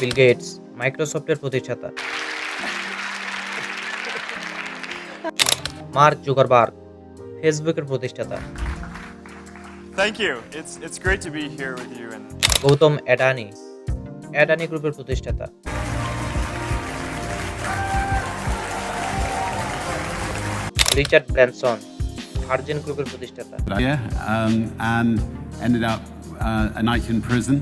Bill Gates মাইক্রোসফটের প্রতিষ্ঠাতা mark Zuckerberg ফেসবুকের প্রতিষ্ঠাতা Thank you. It's it's great to be here with you and Gautam Adani Adani গ্রুপের প্রতিষ্ঠাতা রিচার্ড ব্র্যানসন ভার্জিন গ্রুপের প্রতিষ্ঠাতা Yeah, and ended up uh, a night in prison.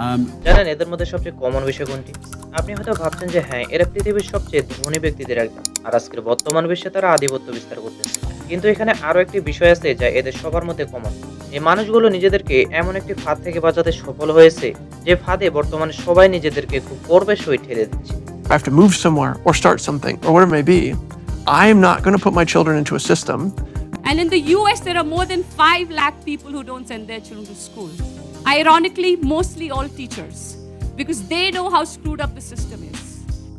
Um, জানেন এদের মধ্যে সবচেয়ে কমন বিষয় কোনটি? আপনি হয়তো ভাবছেন যে হ্যাঁ এরা পৃথিবীর সবচেয়ে ধনী ব্যক্তিদের একজন। আর আজকের বর্তমান বিশ্বে তারা আধিপত্য বিস্তার করতেছে। কিন্তু এখানে আরও একটি বিষয় আছে যা এদের সবার মধ্যে কমন এই মানুষগুলো নিজেদেরকে এমন একটি ফাঁদ থেকে বাঁচাতে সফল হয়েছে যে ফাঁদে বর্তমানে সবাই নিজেদেরকে খুব গর্বের সহিত ঠেলে দিচ্ছে। I have to move somewhere or start something or whatever it may be, I am not going to put my children into a system. And in the US, there are more than 5 lakh people who don't send their children to school. Ironically, mostly all teachers, because they know how screwed up the system is.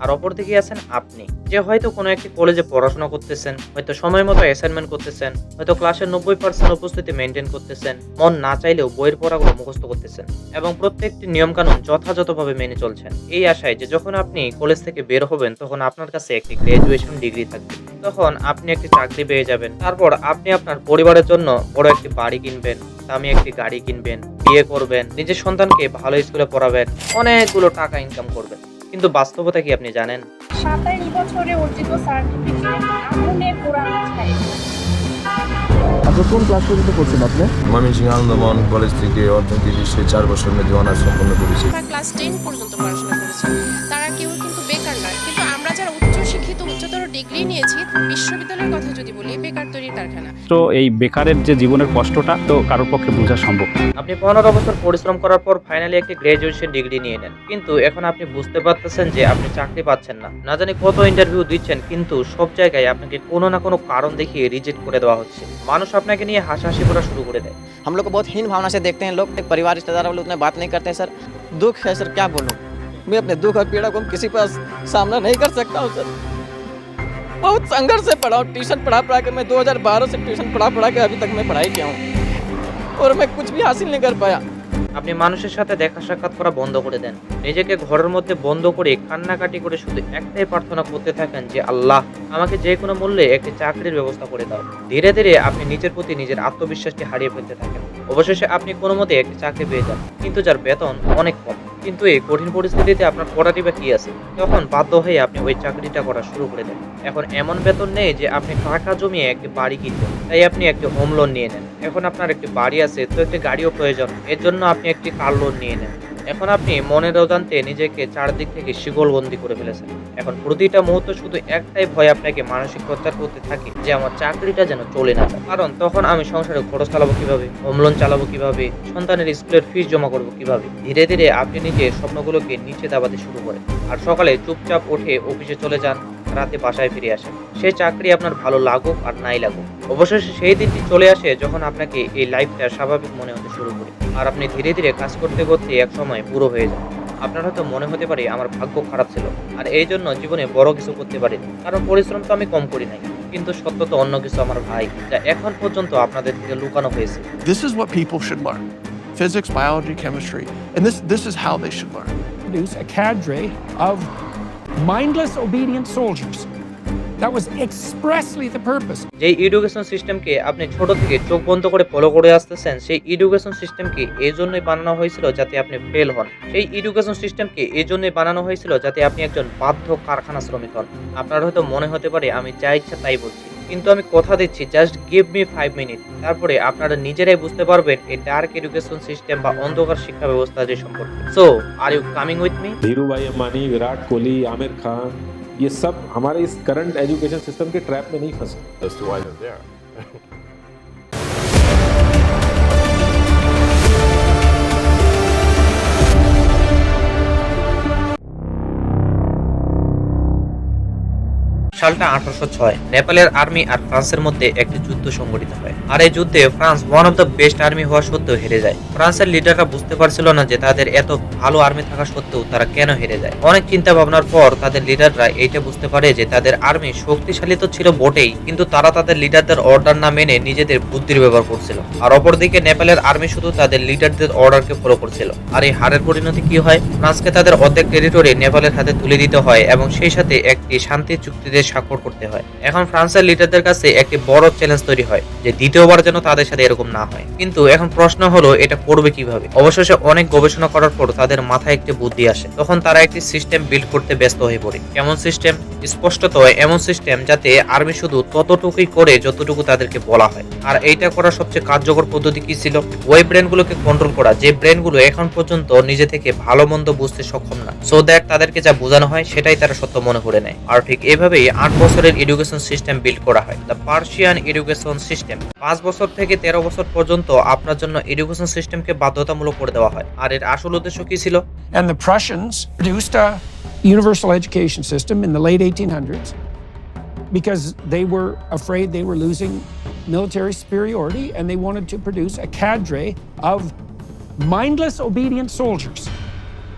আর অপর দিকে আছেন আপনি, যে হয়তো কোনো একটি কলেজে পড়াশোনা করতেছেন, হয়তো সময় মতো অ্যাসাইনমেন্ট করতেছেন, হয়তো ক্লাসের নব্বই পার্সেন্ট উপস্থিতি মেনটেন করতেছেন, মন না চাইলেও বইয়ের পড়াগুলো মুখস্থ করতেছেন এবং প্রত্যেকটি নিয়মকানুন যথাযথভাবে মেনে চলছেন। এই আশায় যে যখন আপনি কলেজ থেকে বের হবেন, তখন আপনার কাছে একটি গ্রাজুয়েশন ডিগ্রি থাকবে। তখন আপনি একটি চাকরি পেয়ে যাবেন। তারপর আপনি আপনার পরিবারের জন্য বড় একটি বাড়ি কিনবেন, দামি একটি গাড়ি কিনবেন, বিয়ে করবেন, নিজের সন্তানকে ভালো স্কুলে পড়াবেন, অনেকগুলো টাকা ইনকাম করবেন। কিন্তু বাস্তবতা কি আপনি জানেন? সাতাইশ বছরে অর্জিত সার্টিফিকেট আগুনে পোড়ানো ছাই আচ্ছা কোন ক্লাস পর্যন্ত করছেন আপনি? ময়মনসিংহ আনন্দমোহন কলেজ থেকে অর্থনীতি বিষয়ে চার বছর মেয়াদী অনার্স সম্পন্ন করেছি। ক্লাস টেন পর্যন্ত পড়াশোনা করেছে। ডিগ্রি নিয়েছি বিশ্ববিদ্যালয়ের কথা যদি বলি বেকার তৈরির কারখানা তো এই বেকারের যে জীবনের কষ্টটা তো কারোর পক্ষে বোঝা সম্ভব না। আপনি পনেরো বছর পরিশ্রম করার পর ফাইনালি একটি গ্রাজুয়েশন ডিগ্রি নিয়ে নেন কিন্তু এখন আপনি বুঝতে পারতেছেন যে আপনি চাকরি পাচ্ছেন না না জানি কত ইন্টারভিউ দিচ্ছেন কিন্তু সব জায়গায় আপনাকে কোনো না কোনো কারণ দেখিয়ে রিজেক্ট করে দেওয়া হচ্ছে মানুষ আপনাকে নিয়ে হাসাহাসি করা শুরু করে দেয় हम लोग को बहुत हीन भावना से देखते हैं लोग एक परिवार रिश्तेदार वाले उतने बात नहीं करते हैं सर दुख है सर क्या बोलूँ मैं अपने दुख और पीड़ा को किसी पास सामना नहीं कर सकता हूँ सर बहुत संघर्ष से पढ़ा हूँ ट्यूशन पढ़ा पढ़ा के मैं 2012 से ट्यूशन पढ़ा पढ़ा के अभी तक मैं पढ़ाई किया हूँ और मैं कुछ भी हासिल नहीं कर पाया আপনি মানুষের সাথে দেখা সাক্ষাৎ করা বন্ধ করে দেন নিজেকে ঘরের মধ্যে বন্ধ করে কান্নাকাটি করে শুধু একটাই প্রার্থনা করতে থাকেন যে আল্লাহ আমাকে যে কোনো মূল্যে একটি চাকরির ব্যবস্থা করে দাও ধীরে ধীরে আপনি নিজের প্রতি নিজের আত্মবিশ্বাসটি হারিয়ে ফেলতে থাকেন অবশেষে আপনি কোনো মতে একটি চাকরি পেয়ে যান কিন্তু যার বেতন অনেক কম কিন্তু এই কঠিন পরিস্থিতিতে আপনার করারই বা কী আছে? তখন বাধ্য হয়ে আপনি ওই চাকরিটা করা শুরু করে দেন। এখন এমন বেতন নেই যে আপনি টাকা জমিয়ে একটি বাড়ি কিনবেন, তাই আপনি একটি হোম লোন নিয়ে নেন। এখন আপনার একটি বাড়ি আছে, তো একটি গাড়িও প্রয়োজন। এর জন্য আপনি একটি কার লোন নিয়ে নেন। এখন আপনি মনের অজান্তে নিজেকে চারদিক থেকে শিকলবন্দি করে ফেলেছেন। এখন প্রতিটা মুহূর্ত শুধু একটাই ভয় আপনাকে মানসিক প্রত্যার করতে থাকে যে আমার চাকরিটা যেন চলে না যায়। কারণ তখন আমি সংসারে খরচ চালাবো কীভাবে, হোম লোন চালাবো কীভাবে, সন্তানের স্কুলের ফিস জমা করব কীভাবে? ধীরে ধীরে আপনি নিজে স্বপ্নগুলোকে নিচে দাবাতে শুরু করেন। আর সকালে চুপচাপ উঠে অফিসে চলে যান। রাতে বাসায় ফিরে আসেন সেই চাকরি আপনার ভালো লাগুক আর নাই লাগুক। অবশেষে সেই দিনটি চলে আসে যখন আপনাকে এই লাইফটা স্বাভাবিক মনে হতে শুরু করে। আর আপনি ধীরে ধীরে কাজ করতে করতে এক সময় পুরো হয়ে যান। আপনার হয়তো মনে হতে পারে আমার ভাগ্য খারাপ ছিল আর এই জন্য জীবনে বড় কিছু করতে পারিনি। কারণ পরিশ্রম তো আমি কম করি নাই। কিন্তু সত্য তো অন্য কিছু আমার ভাই যা এখন পর্যন্ত আপনাদের থেকে লুকানো হয়েছে। This is what people should learn physics, biology, chemistry. And this, this is how they should learn. produce a cadre of mindless, obedient soldiers. That was expressly the purpose. যে এডুকেশন সিস্টেমকে আপনি ছোট থেকে চোখ বন্ধ করে ফলো করে আসতেছেন সেই এডুকেশন সিস্টেমকে এই জন্যই বানানো হয়েছিল যাতে আপনি ফেল হন সেই এডুকেশন সিস্টেমকে এই জন্যই বানানো হয়েছিল যাতে আপনি একজন বাধ্য কারখানা শ্রমিক হন আপনার হয়তো মনে হতে পারে আমি যা ইচ্ছা তাই বলছি কিন্তু আমি কথা দিচ্ছি just give me five minute তারপরে আপনারা নিজেরাই বুঝতে পারবেন এই ডার্ক এডুকেশন সিস্টেম বা অন্ধকার শিক্ষা ব্যবস্থা যে সম্পর্কে so are you coming with me Dhiru Bhai Ambani Virat Kohli Aamir Khan ये सब हमारे इस करंट एजुकेशन सिस्टम के ट्रैप में नहीं फंसे সালটা আঠারোশো ছয়। নেপালের আর্মি আর ফ্রান্সের মধ্যে একটি যুদ্ধ সংঘটিত হয়। আর এই যুদ্ধে France one of the best army হওয়া সত্ত্বেও হেরে যায়। ফ্রান্সের লিডাররা বুঝতে পারছিল না যে তাদের এত ভালো আর্মি থাকা সত্ত্বেও তারা কেন হেরে যায়। অনেক চিন্তা ভাবনার পর তাদের লিডাররা এইটা বুঝতে পারে যে তাদের আর্মি শক্তিশালী তো ছিল বটেই, কিন্তু তারা তাদের লিডারদের অর্ডার না মেনে নিজেদের বুদ্ধির ব্যবহার করছিল। আর অপরদিকে নেপালের আর্মি শুধু তাদের লিডারদের অর্ডারকে ফলো করছিল। আর এই হারের পরিণতি কি হয়? ফ্রান্সকে তাদের অর্ধেক টেরিটরি নেপালের হাতে তুলে দিতে হয় এবং সেই সাথে একটি শান্তি চুক্তিতে স্বাক্ষর করতে হয়। এখন ফ্রান্সের লিডারদের কাছে একটি বড় চ্যালেঞ্জ তৈরি হয়, যে দ্বিতীয়বার যেন তাদের সাথে এরকম না হয়। কিন্তু এখন প্রশ্ন হলো, এটা করবে কীভাবে? অবশেষে অনেক গবেষণা করার পর তাদের মাথায় একটি বুদ্ধি আসে। তখন তারা একটি সিস্টেম বিল্ড করতে ব্যস্ত হয়ে পড়ে। কেমন সিস্টেম স্পষ্টত এমন সিস্টেম যাতে আর্মি শুধু ততটুকুই করে যতটুকু তাদেরকে বলা হয়। আর এইটা করার সবচেয়ে কার্যকর পদ্ধতি কি ছিল? ওই ব্রেনগুলোকে কন্ট্রোল করা। যে ব্রেনগুলো এখন পর্যন্ত নিজে থেকে ভালো মন্দ বুঝতে সক্ষম না। সো দ্যাট তাদেরকে যা বোঝানো হয়, সেটাই তারা সত্য মনে করে নেয়। আর ঠিক এভাবেই আট বছরের এডুকেশন সিস্টেম বিল্ড করা হয় দ্য পার্সিয়ান এডুকেশন সিস্টেম পাঁচ বছর থেকে তেরো বছর পর্যন্ত আপনার জন্য এডুকেশন সিস্টেমকে বাধ্যতামূলক করে দেওয়া হয় আর এর আসল উদ্দেশ্য কি ছিল And the Prussians produced a universal education system in the late 1800s because they were afraid they were losing military superiority and they wanted to produce a cadre of mindless, obedient soldiers.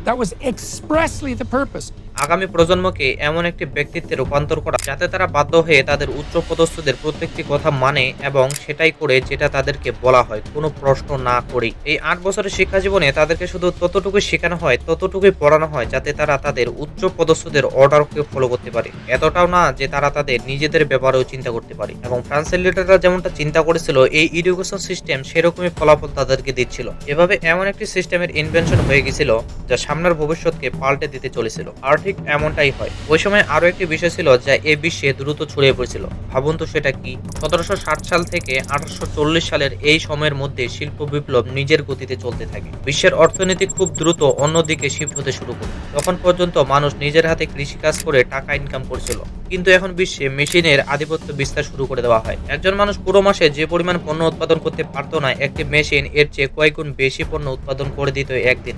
That was expressly the purpose. আগামী প্রজন্মকে এমন একটি ব্যক্তিত্বে রূপান্তর করা যাতে তারা বাধ্য হয়ে তাদের উচ্চ পদস্থদের প্রত্যেকটি কথা মানে এবং সেটাই করে যেটা তাদেরকে বলা হয়, কোনো প্রশ্ন না করেই। এই আট বছরের শিক্ষা জীবনে তাদেরকে শুধু ততটুকুই শেখানো হয়, ততটুকুই পড়ানো হয় যাতে তারা তাদের উচ্চ পদস্থদের অর্ডারকে ফলো করতে পারে। এতটাও না যে তারা তাদের নিজেদের ব্যাপারেও চিন্তা করতে পারে। এবং ফ্রান্সের লিডাররা যেমনটা চিন্তা করেছিল, এই এডুকেশন সিস্টেম সেরকমই ফলাফল তাদেরকে দিচ্ছিল। এভাবে এমন একটি সিস্টেমের ইনভেনশন হয়ে গেছিল, যা সামনের ভবিষ্যৎকে পাল্টে দিতে চলেছিল। আর ঠিক এমনটাই হয়। ওই সময় আরও একটি বিষয় ছিল যা এ বিশ্বে দ্রুত ছড়িয়ে পড়েছিল। ভাবুন তো সেটা কি? সতেরোশো ষাট সাল থেকে আঠারোশো চল্লিশ সালের এই সময়ের মধ্যে শিল্প বিপ্লব নিজের গতিতে চলতে থাকে। বিশ্বের অর্থনীতি খুব দ্রুত অন্যদিকে শিফট হতে শুরু করে তখন পর্যন্ত মানুষ নিজের হাতে কৃষিকাজ করে টাকা ইনকাম করছিল। কিন্তু এখন বিশ্বে মেশিনের আধিপত্য বিস্তার শুরু করে দেওয়া হয়। একজন মানুষ পুরো মাসে যে পরিমাণ পণ্য উৎপাদন করতে পারতো না, একটি মেশিন এর চেয়ে কয়েক গুণ বেশি পণ্য উৎপাদন করে দিত একদিন।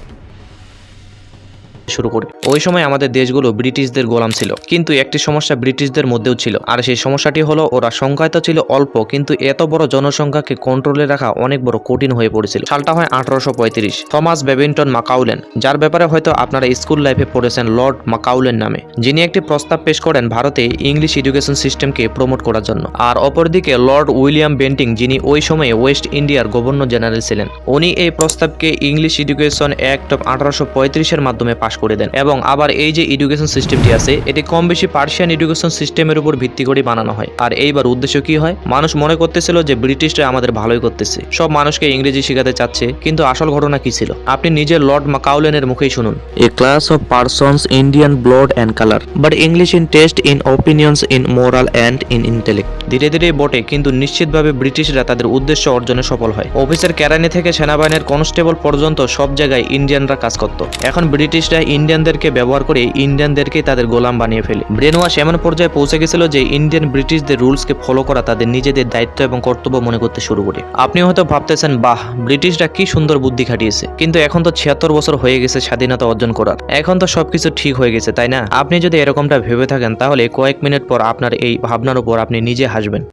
শুরু করি। ওই সময় আমাদের দেশগুলো ব্রিটিশদের গোলাম ছিল, কিন্তু একটি সমস্যা ব্রিটিশদের মধ্যেও ছিল। আর সেই সমস্যাটি হলো, ওরা সংখ্যায় তো ছিল অল্প, কিন্তু এত বড় জনসংখ্যাকে কন্ট্রোলে রাখা অনেক বড় কঠিন হয়ে পড়েছিল। সালটা হয় আঠারোশো পঁয়ত্রিশ, থমাস বেবিংটন মাকাউলেন, যার ব্যাপারে হয়তো আপনারা স্কুল লাইফে পড়েছেন লর্ড মাকাউলেন নামে, যিনি একটি প্রস্তাব পেশ করেন ভারতে ইংলিশ এডুকেশন সিস্টেমকে প্রমোট করার জন্য। আর অপরদিকে লর্ড উইলিয়াম বেন্টিং, যিনি ওই সময়ে ওয়েস্ট ইন্ডিয়ার গভর্নর জেনারেল ছিলেন, উনি এই প্রস্তাবকে ইংলিশ এডুকেশন অ্যাক্ট অফ আঠারোশো পঁয়ত্রিশের মাধ্যমে পাশ করে দেন। এবং আবার এই যে এডুকেশন সিস্টেমটি আছে এটি কম বেশি পার্সিয়ান এডুকেশন সিস্টেমের উপর ভিত্তি করে বানানো হয়। আর এইবার উদ্দেশ্য কি হয়? মানুষ মনে করতেছিল যে ব্রিটিশরা আমাদের ভালোই করতেছে। সব মানুষকে ইংরেজি শেখাতে চাচ্ছে কিন্তু আসল ঘটনা কি ছিল? আপনি নিজের লর্ড মাকাউলেনের মুখেই শুনুন। A class of persons Indian blood and colour but English in taste in opinions in moral and in intellect ধীরে ধীরে বটে কিন্তু নিশ্চিতভাবে ব্রিটিশরা তাদের উদ্দেশ্য অর্জনে সফল হয়। অফিসের ক্যারানি থেকে সেনাবাহিনীর কনস্টেবল পর্যন্ত সব জায়গায় ইন্ডিয়ানরা কাজ করত। এখন ব্রিটিশরা ইন্ডিয়ানদেরকে ব্যবহার করে ইন্ডিয়ানদেরকেই তাদের গোলাম বানিয়ে ফেলে। ব্রেন ওয়াশ এমন পর্যায়ে পৌঁছে গেছিল যে ইন্ডিয়ান ব্রিটিশদের রুলসকে ফলো করা তাদের নিজেদের দায়িত্ব এবং কর্তব্য মনে করতে শুরু করে। আপনি হয়তো ভাবতেছেন, বাহ, ব্রিটিশরা কি সুন্দর বুদ্ধি খাটিয়েছে। কিন্তু এখন তো ছিয়াত্তর বছর হয়ে গেছে স্বাধীনতা অর্জন করার। এখন তো সবকিছু ঠিক হয়ে গেছে, তাই না? আপনি যদি এরকমটা ভেবে থাকেন, তাহলে কয়েক মিনিট পর আপনার এই ভাবনার উপর আপনি নিজে হাসবেন।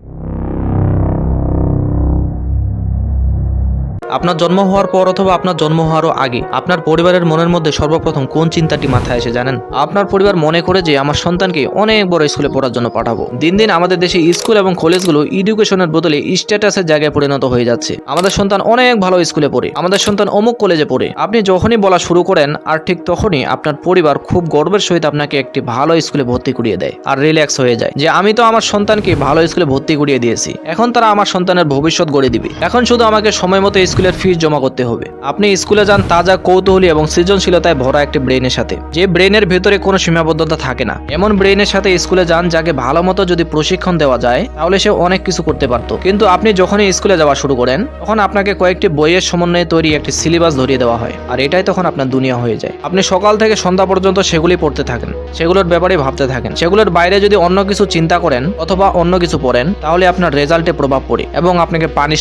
আপনার জন্ম হওয়ার পর অথবা আপনার জন্ম হওয়ারও আগে আপনার পরিবারের মনের মধ্যে সর্বপ্রথম কোন চিন্তাটি মাথায় এসে জানেন? আপনার পরিবার মনে করে যে আমার সন্তানকে অনেক বড় স্কুলে পড়ার জন্য পাঠাবো। দিন দিন আমাদের দেশে স্কুল এবং কলেজগুলো এডুকেশনের বদলে স্ট্যাটাসের জায়গায় পরিণত হয়ে যাচ্ছে। আমাদের সন্তান অনেক ভালো স্কুলে পড়ে। আমাদের সন্তান অমুক কলেজে পড়ে। আপনি যখনই বলা শুরু করেন, আর ঠিক তখনই আপনার পরিবার খুব গর্বের সহিত আপনাকে একটি ভালো স্কুলে ভর্তি করিয়ে দেয় আর রিল্যাক্স হয়ে যায় যে আমি তো আমার সন্তানকে ভালো স্কুলে ভর্তি করিয়ে দিয়েছি। এখন তারা আমার সন্তানের ভবিষ্যৎ গড়ে দিবে। এখন শুধু আমাকে সময় মতো স্কুলের ফিস জমা করতে হবে। আপনি স্কুলে যান তাজা কৌতূহলী এবং সৃজনশীলতায় ভরা একটি ব্রেনের সাথে। যে ব্রেনের ভেতরে কোনো সীমাবদ্ধতা থাকে না। এমন ব্রেনের সাথে স্কুলে যান যাকে ভালো মতো যদি প্রশিক্ষণ দেওয়া যায়, তাহলে সে অনেক কিছু করতে পারত। কিন্তু আপনি যখনই স্কুলে যাওয়া শুরু করেন, তখন আপনাকে কয়েকটি বইয়ের সমন্বয়ে তৈরি একটি সিলেবাস ধরিয়ে দেওয়া হয়। আর এটাই তখন আপনার দুনিয়া হয়ে যায়। আপনি সকাল থেকে সন্ধ্যা পর্যন্ত সেগুলি পড়তে থাকেন। সেগুলোর ব্যাপারে ভাবতে থাকেন। সেগুলোর বাইরে যদি অন্য কিছু চিন্তা করেন অথবা অন্য কিছু পড়েন, তাহলে আপনার রেজাল্টে প্রভাব পড়ে এবং আপনাকে পানিশ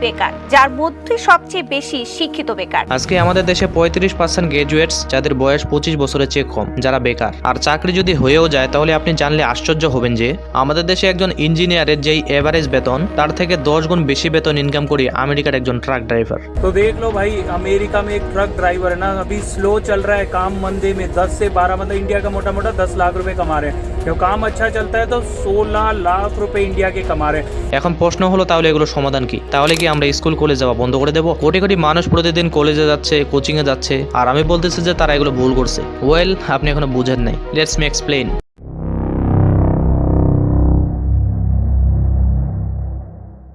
বেকার যার মধ্যে তুই সবচেয়ে বেশি শিক্ষিত বেকার আজকে আমাদের দেশে পঁয়ত্রিশ পার্সেন্ট গ্রাজুয়েটস যাদের বয়স পঁচিশ বছরের চেয়ে কম যারা বেকার আর চাকরি যদি হয়েও যায় তাহলে আপনি জানলে আশ্চর্য হবেন যে আমাদের দেশে একজন ইঞ্জিনিয়ারের যেই এভারেজ বেতন তার থেকে দশ গুণ বেশি বেতন ইনকাম করি আমেরিকার একজন ট্রাক ড্রাইভার तो देख लो भाई अमेरिका में एक ट्रक ड्राइवर है ना अभी स्लो चल रहा है काम मंदे में 10 से 12 मतलब इंडिया का मोटा मोटा 10 लाख रुपए कमा रहे हैं जब काम अच्छा चलता है तो 16 लाख रुपए इंडिया के कमा रहे हैं এখন প্রশ্ন হলো তাহলে এগুলো সমাধান কি তাহলে কি আমরা স্কুল কলেজ যাওয়া বন্ধ করে দেবো। কোটি কোটি মানুষ প্রতিদিন কলেজে যাচ্ছে কোচিংয়ে যাচ্ছে, আর আমি বলতেছি যে তারা এগুলো ভুল করছে। ওয়েল আপনি এখনও বুঝেন নাই। লেটস মি এক্সপ্লেইন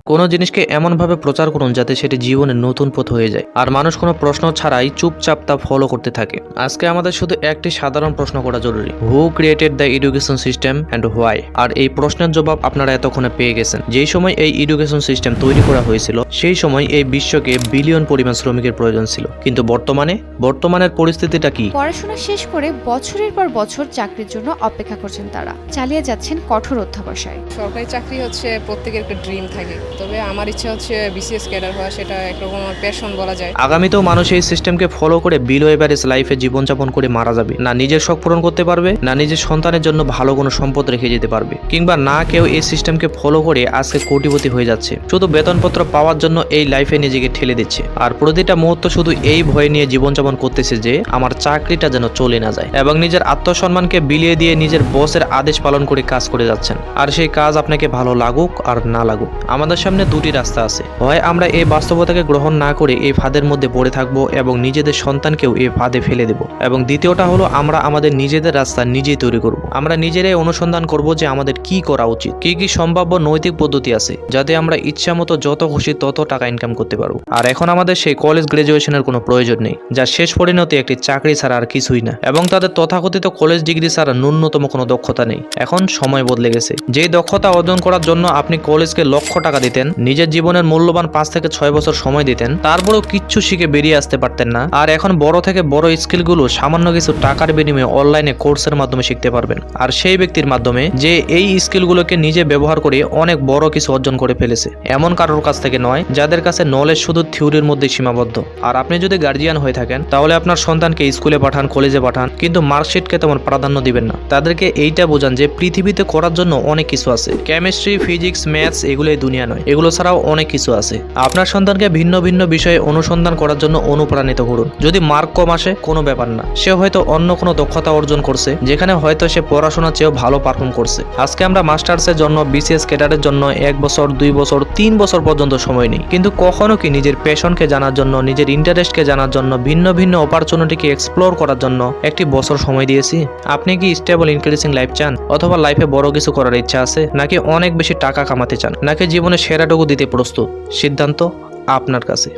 কোনো জিনিসকে এমনভাবে প্রচার করুন যাতে সেটি জীবনের নতুন পথ হয়ে যায়। আর মানুষ কোনো প্রশ্ন ছাড়াই চুপচাপ তা ফলো করতে থাকে। আজকে আমাদের শুধু একটি সাধারণ প্রশ্ন করা জরুরি। Who created the education system and why আর এই প্রশ্নের জবাব আপনারা এতক্ষণে পেয়ে গেছেন। যেই সময় এই এডুকেশন সিস্টেম তৈরি করা হয়েছিল সেই সময় এই বিশ্বকে বিলিয়ন পরিমাণ শ্রমিকের প্রয়োজন ছিল। কিন্তু বর্তমানে বর্তমানের পরিস্থিতিটা কি? পড়াশোনা শেষ করে বছরের পর বছর চাকরির জন্য অপেক্ষা করছেন তারা। চালিয়ে যাচ্ছেন কঠোর অধ্যাবসায়। সরকারি চাকরি হচ্ছে প্রত্যেকের একটা ড্রিম থাকে। তবে আমার ইচ্ছা হচ্ছে বিসিএস ক্যাডার হওয়া, সেটা একরকম আমার প্যাশন বলা যায়। আগামীতেও মানুষ এই সিস্টেমকে ফলো করে বিলো এভারেজ লাইফে জীবনযাপন করে মারা যাবে। না নিজের শখ পূরণ করতে পারবে, না নিজের সন্তানের জন্য ভালো কোনো সম্পদ রেখে যেতে পারবে। কিংবা না কেউ এই সিস্টেমকে ফলো করে আজকে কোটিপতি হয়ে যাচ্ছে। শুধু বেতনপত্র পাওয়ার জন্য এই লাইফে নিজেকে ঠেলে দিচ্ছে। আর প্রতিটা মুহূর্ত শুধু এই ভয় নিয়ে জীবনযাপন করতেছে যে, আমার চাকরিটা যেন চলে না যায়। এবং নিজের আত্মসম্মানকে বিলিয়ে দিয়ে নিজের বসের আদেশ পালন করে কাজ করে যাচ্ছেন। আর সেই কাজ আপনাকে ভালো লাগুক আর না লাগুক। আমাদের সামনে দুটি রাস্তা আছে। হয় আমরা এই বাস্তবতাকে গ্রহণ না করে এই ফাঁদের মধ্যে পড়ে থাকব এবং নিজেদের সন্তানকেও এই ফাঁদে ফেলে দেব। এবং দ্বিতীয়টা হলো আমরা আমাদের নিজেদের রাস্তা নিজেই তৈরি করব। আমরা নিজেরাই অনুসন্ধান করব যে আমাদের কি করা উচিত, কি কি সম্ভাব্য নৈতিক পদ্ধতি আছে, যাতে আমরা ইচ্ছা মতো যত খুশি তত টাকা ইনকাম করতে পারব। আর এখন আমাদের সেই কলেজ গ্রাজুয়েশনের কোনো প্রয়োজন নেই, যা শেষ পরিণতি একটি চাকরি ছাড়া আর কিছুই না। এবং তাদের তথাকথিত কলেজ ডিগ্রি ছাড়া ন্যূনতম কোনো দক্ষতা নেই। এখন সময় বদলে গেছে। যে দক্ষতা অর্জন করার জন্য আপনি কলেজকে লক্ষ টাকা দিতেন, নিজের জীবনের মূল্যবান পাঁচ থেকে ছয় বছর সময় দিতেন, তারপরেও কিচ্ছু শিখে বেরিয়ে আসতে পারতেন না। আর এখন বড় থেকে বড় স্কিলগুলো সামান্য কিছু টাকার বিনিময়ে অনলাইনে কোর্সের মাধ্যমে শিখতে পারবেন। আর সেই ব্যক্তির মাধ্যমে যে এই স্কিলগুলোকে নিজে ব্যবহার করে অনেক বড় কিছু অর্জন করে ফেলেছে। এমন কারোর কাছ থেকে নয়, যাদের কাছে নলেজ শুধু থিওরির মধ্যে সীমাবদ্ধ। আর আপনি যদি গার্জিয়ান হয়ে থাকেন, তাহলে আপনার সন্তানকে স্কুলে পাঠান কলেজে পাঠান, কিন্তু মার্কশিটকে তেমন প্রাধান্য দিবেন না। তাদেরকে এইটা বোঝান যে পৃথিবীতে করার জন্য অনেক কিছু আছে। কেমিস্ট্রি ফিজিক্স ম্যাথস এগুলোই দুনিয়া নয়। এগুলো ছাড়াও অনেক কিছু আছে। আপনার সন্তানকে ভিন্ন ভিন্ন বিষয়ে অনুসন্ধান করার জন্য অনুপ্রাণিত করুন। যদি মার্ক কম আসে, কোনো ব্যাপার না। সে হয়তো অন্য কোনো দক্ষতা অর্জন করছে, যেখানে হয়তো সে পড়াশোনার চেয়েও ভালো পারফর্ম করছে। আজকে আমরা মাস্টার্সের জন্য, বিসিএস ক্যাডারের জন্য এক বছর, দুই বছর, তিন বছর পর্যন্ত সময় নিই। কিন্তু কখনো কি নিজের প্যাশনকে জানার জন্য, নিজের ইন্টারেস্টকে জানার জন্য, ভিন্ন ভিন্ন অপরচুনিটিকে এক্সপ্লোর করার জন্য একটি বছর সময় দিয়েছি? আপনি কি স্টেবল ইনক্রিজিং লাইফ চান? অথবা লাইফে বড় কিছু করার ইচ্ছা আছে? নাকি অনেক বেশি টাকা কামাতে চান? নাকি জীবনে সেরাটুকু দিতে প্রস্তুত। সিদ্ধান্ত আপনার কাছে।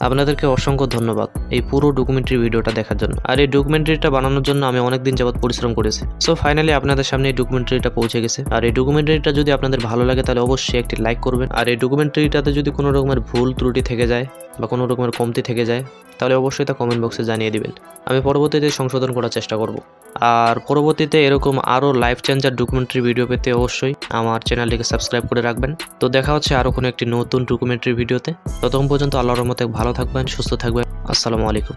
আপনাদেরকে অসংখ্য ধন্যবাদ এই পুরো ডকুমেন্টারি ভিডিওটা দেখার জন্য। আর এই ডকুমেন্টারিটা বানানোর জন্য আমি অনেকদিন যাবত পরিশ্রম করেছি। সো ফাইনালি আপনাদের সামনে এই ডকুমেন্টারিটা পৌঁছে গেছে। আর এই ডকুমেন্টারিটা যদি আপনাদের ভালো লাগে, তাহলে অবশ্যই একটি লাইক করবেন। আর এই ডকুমেন্টারিটাতে যদি কোনো রকমের ভুল ত্রুটি থেকে যায় বা কোনো রকমের কমতি থেকে যায়, তাহলে অবশ্যই তা কমেন্ট বক্সে জানিয়ে দিবেন। আমি পরবর্তীতে সংশোধন করার চেষ্টা করব। আর পরবর্তীতে এরকম আরও লাইফ চেঞ্জার ডকুমেন্টারি ভিডিও পেতে অবশ্যই আমার চ্যানেলটিকে সাবস্ক্রাইব করে রাখবেন। তো দেখা হচ্ছে আরও কোনো একটি নতুন ডকুমেন্টারি ভিডিওতে ততক্ষণ পর্যন্ত আল্লাহর মতে ভালো থাকবেন, সুস্থ থাকবেন। আসসালামু আলাইকুম।